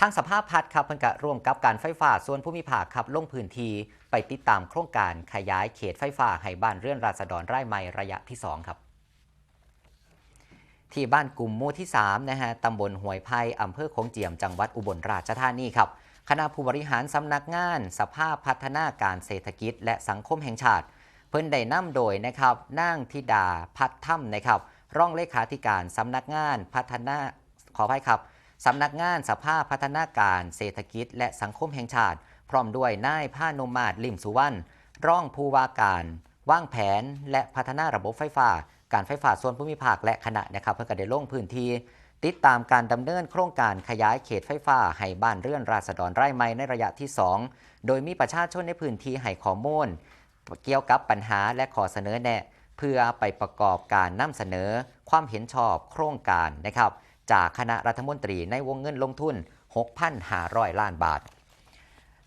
ทางสภาพพัฒน์ครับเพิ่นกะร่วมกับการไฟฟ้าส่วนภูมิภาคครับลงพื้นที่ไปติดตามโครงการขยายเขตไฟฟ้าให้บ้านเรือนราษฎรไร่ใหม่ระยะที่ 2 ครับที่บ้านกลุ่มหมู่ที่3นะฮะตำบลห้วยไผ่อำเภอโขงเจียม จังหวัดอุบลราชธานีครับ คณะผู้บริหารสำนักงาน สภาพพัฒนาการเศรษฐกิจ และสังคมแห่งชาติ เพิ่นได้นำโดยนะครับนางธิดาพัฒถ้ำนะครับรองเลขาธิการสำนักงานพัฒนาขออภัยครับ สำนักงานสภาพพัฒนาการเศรษฐกิจ และสังคมแห่งชาติ พร้อมด้วยนายผ้านมมาดลิมสุวรรณร่องผู้ว่าการว่างแผนและพัฒนาระบบไฟฟ้า การไฟฟ้าส่วนภูมิภาคและคณะนะครับ เพื่อก็ได้ลงพื้นที่ ติดตามการดำเนินโครงการขยายเขตไฟฟ้าให้บ้านเรือนราษฎรไร่ไม้ในระยะที่ 2 โดยมีประชาชนในพื้นที่ให้ข้อมูลเกี่ยวกับปัญหาและขอเสนอแนะ เพื่อไปประกอบการนำเสนอความเห็นชอบโครงการนะครับ จากคณะรัฐมนตรีในวงเงินลงทุน 6,500 ล้านบาท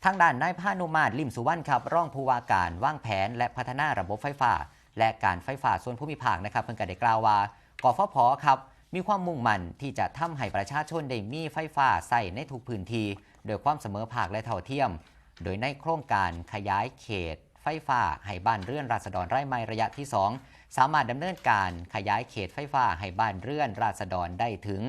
ทางด้านนายพานุมาตรลิมสุวรรณครับร่องผู้ว่าการว่างแผนและพัฒนาระบบไฟฟ้า และการไฟฟ้าส่วนภูมิภาคนะครับเพิ่งก็ได้กล่าวว่ากฟผครับมีความมุ่งมั่นที่จะทำให้ประชาชนได้มีไฟฟ้าใส่ในทุกพื้นที่โดยความเสมอภาคและเท่าเทียม โดยในโครงการขยายเขต ไฟฟ้าให้บ้านเรือนราษฎรไร่ไม้ระยะที่ 2 สามารถดำเนินการขยายเขตไฟฟ้าให้บ้านเรือนราษฎรได้ถึง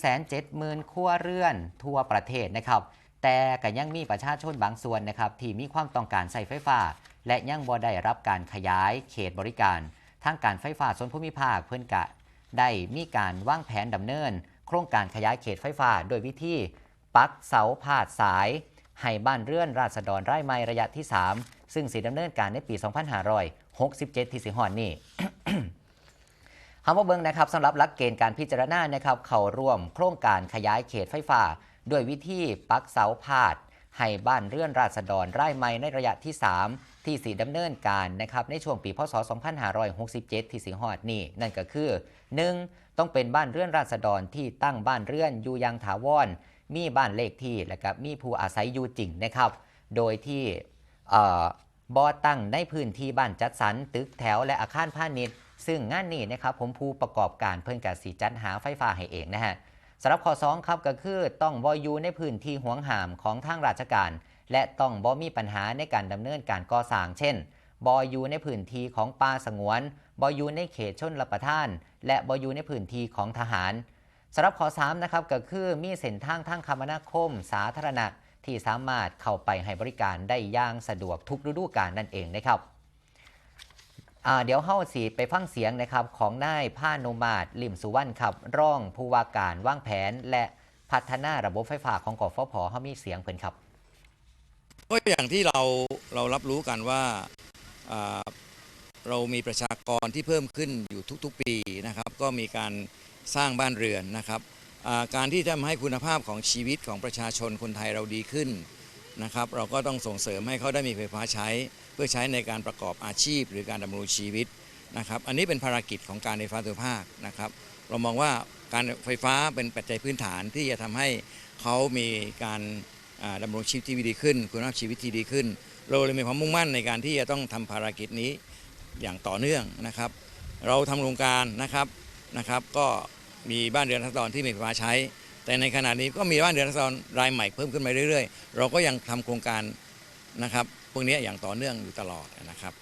170,000ครัวเรือนทั่วประเทศนะครับแต่ก็ยังมีประชาชนบางส่วนนะครับที่มีความต้องการใส่ไฟฟ้า และยังบ่ได้รับการขยายเขตบริการ ทางการไฟฟ้าส่วนภูมิภาคเพื่อนกะ ได้มีการวางแผนดำเนิน โครงการขยายเขตไฟฟ้า โดยวิธี ปักเสาพาดสาย ให้บ้านเรือนราษฎรไร่ไม้ระยะที่ 3 ซึ่งสีดำเนินการในปี 2567 ที่สิงหอนนี่คำว่าเบิ้งนะครับสำหรับหลักเกณฑ์การพิจารณานะครับ เข้าร่วมโครงการขยายเขตไฟฟ้า ด้วยวิธีปักเสาพาดให้บ้านเรือนราษฎรไร่ไม้ในระยะที่ 3 ที่สีดำเนินการนะครับในช่วงปีพศ 2567 ที่สิงหอดนี่นั่นก็คือ 1. ต้องเป็นบ้านเรือนราษฎรที่ตั้งบ้านเรือนอยู่ยังถาวร มีบ้านเลขที่และก็มีผู้อาศัยอยู่จริงนะครับ โดยที่เอ่อบอตั้งในพื้นที่บ้านจัดสรรตึกแถวและอาคารพาณิชย์ ซึ่งงานนี้นะครับผมผู้ประกอบการเพิ่นกสีจัดหาไฟฟ้าให้เองนะฮะสำหรับข้อ2ครับก็คือต้องบอยู่ในพื้นที่ห่วงหามของทางราชการ และต้องบ่มีปัญหาในการดำเนินการก่อสร้างเช่นบอยู่ในพื้นที่ของป่าสงวนบอยู่ในเขตชนรับประทาน และบอยู่ในพื้นที่ของทหาร สำหรับข้อ3นะครับก็คือมีเส้นทางทางคมนาคม สาธารณะที่สามารถเข้าไปให้บริการได้อย่างสะดวกทุกฤดูกาลนั่นเองนะครับเดี๋ยวเฮาสีไปฟังเสียงนะครับของนายผ้านุมาตรลิมสุวรรณครับร่องผู้ว่าการว่างแผนและพัฒนาระบบไฟฟ้าของกฟผเฮามีเสียงเพิ่นครับก็อย่างที่เราเรารับรู้กันว่าเรามีประชากรที่เพิ่มขึ้นอยู่ทุกๆปีนะครับ ก็มีการ สร้างบ้านเรือนนะครับการที่จะทำให้คุณภาพของชีวิตของประชาชนคนไทยเราดีขึ้นนะครับ เราก็ต้องส่งเสริมให้เขาได้มีไฟฟ้าใช้ เพื่อใช้ในการประกอบอาชีพ หรือการดำรงชีวิตนะครับ อันนี้เป็นภารกิจของการไฟฟ้าส่วนภาคนะครับ เรามองว่าการไฟฟ้าเป็นปัจจัยพื้นฐานที่จะทำให้เขามีการอ่ารงชีวิตที่ดีขึ้น คุณภาพชีวิตที่ดีขึ้น เราเลยมีความมุ่งมั่นในการที่จะต้องทำภารกิจนี้อย่างต่อเนื่องนะครับ เราทำโครงการนะครับนะครับ ก็ มีบ้านเรือนรัษฎรที่มีไฟฟ้าใช้ แต่ในขณะนี้ก็มีบ้านเรือนรัษฎรรายใหม่เพิ่มขึ้นมาเรื่อยๆ เราก็ยังทำโครงการนะครับพวกนี้อย่างต่อเนื่องอยู่ตลอดนะครับ